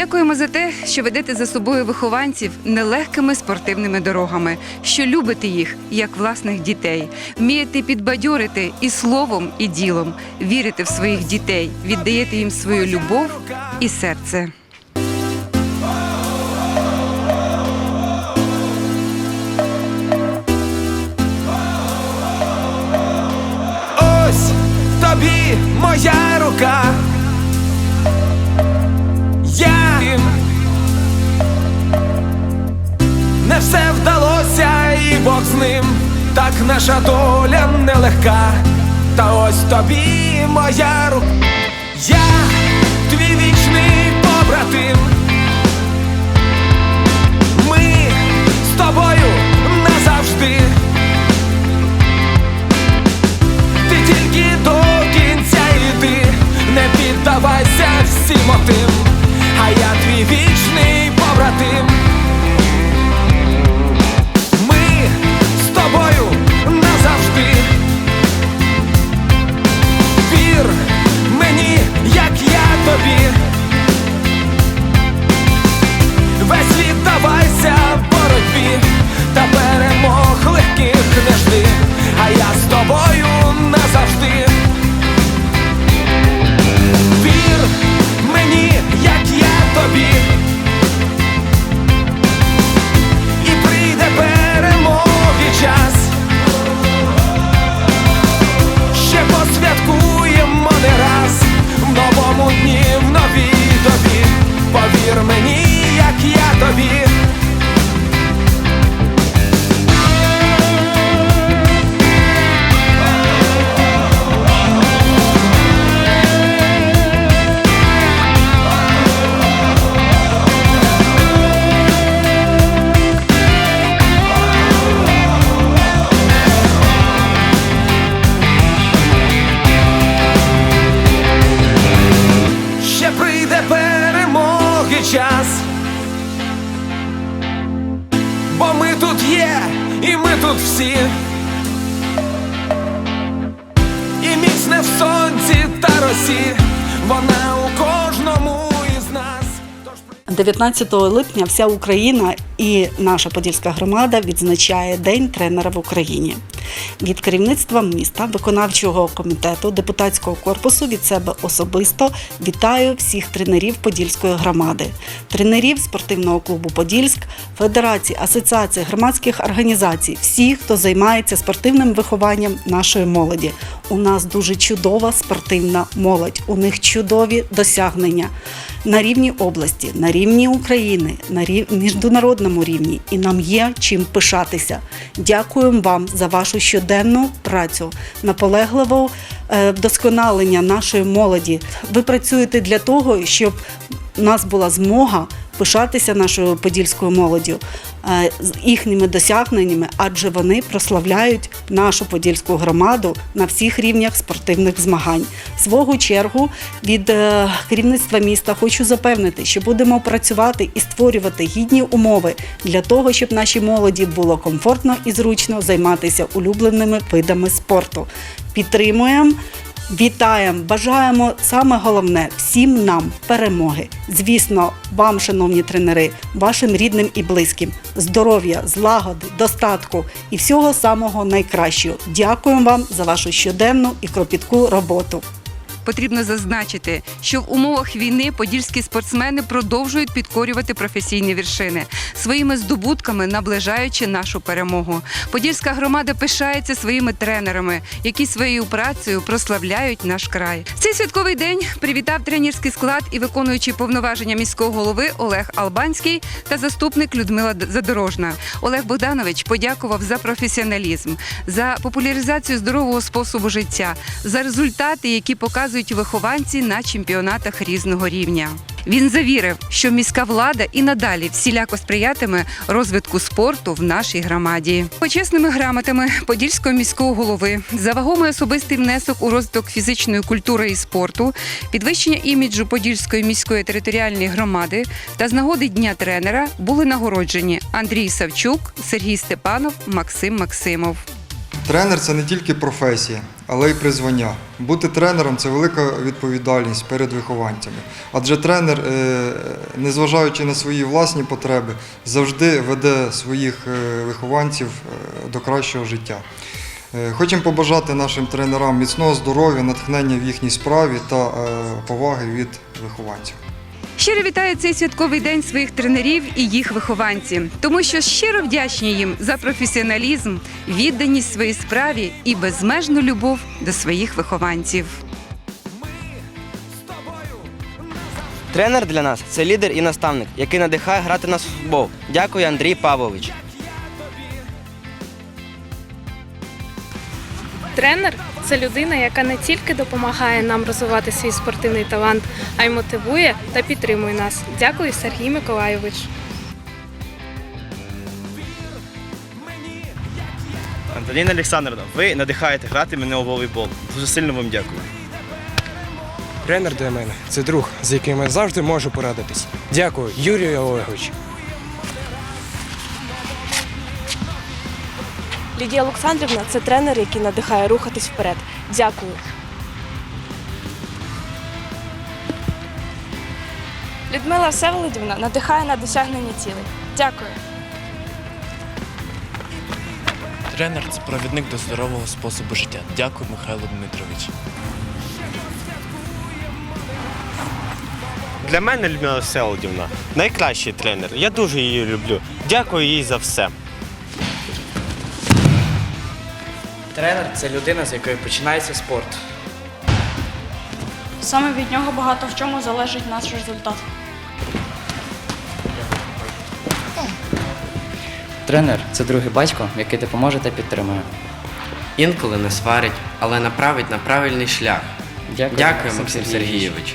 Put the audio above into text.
Дякуємо за те, що ведете за собою вихованців нелегкими спортивними дорогами, що любите їх як власних дітей, вмієте підбадьорити і словом, і ділом, вірите в своїх дітей, віддаєте їм свою любов і серце. Ось тобі моя так наша доля нелегка. Та ось тобі моя рука. І 19 липня вся Україна і наша подільська громада відзначає День тренера в Україні. Від керівництва міста, виконавчого комітету, депутатського корпусу від себе особисто вітаю всіх тренерів Подільської громади, тренерів спортивного клубу Подільськ, Федерації, асоціацій, громадських організацій, всіх, хто займається спортивним вихованням нашої молоді. У нас дуже чудова спортивна молодь. У них чудові досягнення на рівні області, на рівні України, на рів... міжнародному рівні, і нам є чим пишатися. Дякуємо вам за вашу щоденну працю, наполегливе вдосконалення нашої молоді. Ви працюєте для того, щоб у нас була змога пишатися нашою подільською молоддю е, їхніми досягненнями, адже вони прославляють нашу подільську громаду на всіх рівнях спортивних змагань. Свого чергу від е, керівництва міста хочу запевнити, що будемо працювати і створювати гідні умови для того, щоб нашій молоді було комфортно і зручно займатися улюбленими видами спорту. Підтримуємо. Вітаємо, бажаємо саме головне всім нам перемоги. Звісно, вам, шановні тренери, вашим рідним і близьким, здоров'я, злагоди, достатку і всього самого найкращого. Дякуємо вам за вашу щоденну і кропітку роботу. Потрібно зазначити, що в умовах війни подільські спортсмени продовжують підкорювати професійні вершини своїми здобутками, наближаючи нашу перемогу. Подільська громада пишається своїми тренерами, які своєю працею прославляють наш край. Цей святковий день привітав тренерський склад і виконуючий повноваження міського голови Олег Албанський та заступник Людмила Задорожна. Олег Богданович подякував за професіоналізм, за популяризацію здорового способу життя, за результати, які показують вихованці на чемпіонатах різного рівня. Він завірив, що міська влада і надалі всіляко сприятиме розвитку спорту в нашій громаді. Почесними грамотами Подільського міського голови за вагомий особистий внесок у розвиток фізичної культури і спорту, підвищення іміджу Подільської міської територіальної громади та з нагоди дня тренера були нагороджені Андрій Савчук, Сергій Степанов, Максим Максимов. Тренер це не тільки професія, але й призвання. Бути тренером це велика відповідальність перед вихованцями. Адже тренер, е, незважаючи на свої власні потреби, завжди веде своїх е, вихованців е, до кращого життя. Хочемо побажати нашим тренерам міцного здоров'я, натхнення в їхній справі та поваги від вихованців. Щиро вітаю цей святковий день своїх тренерів і їх вихованців, тому що щиро вдячні їм за професіоналізм, відданість своїй справі і безмежну любов до своїх вихованців. Тренер для нас це лідер і наставник, який надихає грати нас в футбол. Дякую, Андрій Павлович. Тренер це людина, яка не тільки допомагає нам розвивати свій спортивний талант, а й мотивує та підтримує нас. Дякую, Сергій Миколайович. Антоніна Олександровна, ви надихаєте грати мене у волейбол. Дуже сильно вам дякую. Тренер для мене це друг, з яким я завжди можу порадитись. Дякую, Юрій Олегович. Лідія Олександрівна це тренер, який надихає рухатись вперед. Дякую. Людмила Всеволодівна надихає на досягнення цілей. Дякую. Тренер це провідник до здорового способу життя. Дякую, Михайло Дмитрович. Для мене Людмила Всеволодівна найкращий тренер. Я дуже її люблю. Дякую їй за все. Тренер це людина, з якої починається спорт. Саме від нього багато в чому залежить наш результат. Тренер це другий батько, який допоможе та підтримує. Інколи не сварить, але направить на правильний шлях. Дякую, Дякую Максим Сергійович.